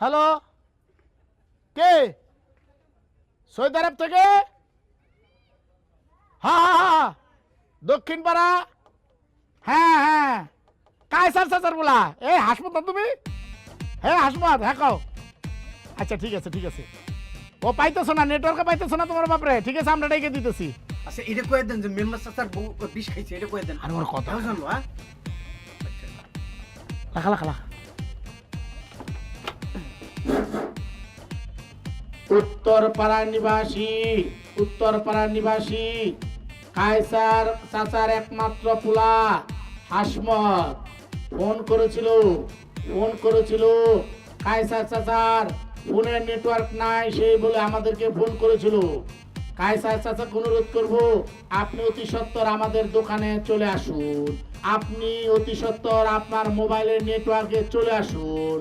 Hello? কে? Saudi আরব থেকে হ্যাঁ হ্যাঁ হ্যাঁ দক্ষিণ পাড়া? হ্যাঁ হ্যাঁ। কায়সার চাচার বলা? এই হাসমত না তুমি? হ্যাঁ হাসমত হ্যাঁ কও। আচ্ছা ঠিক আছে ঠিক আছে। ও পাইতেছো না নেটওয়ার্কে পাইতেছো না তোমার বাপরে। ঠিক আছে আমরা ডেকে দিতেছি। আচ্ছা এটা কয়ে দেন যে মেম্বার বউ বিষ খাইছে এটা কয়ে দেন। আর ওর কথা। হ্যাঁ লাখা লাখা লাখা উত্তর পাড়ার নিবাসী উত্তর পাড়ার নিবাসী, কায়সার চাচার একমাত্র পোলা হাসমত। ফোন করেছিল ফোন করেছিল, কায়সার চাচার ফোনের নেটওয়ার্ক নাই সেই বলে আমাদেরকে ফোন করেছিল। কায়সার চাচাকে অনুরোধ করব, আপনি অতি সত্বর আমাদের দোকানে চলে আসুন। আপনি অতি সত্বর আপনার মোবাইলের নেটওয়ার্কে চলে আসুন।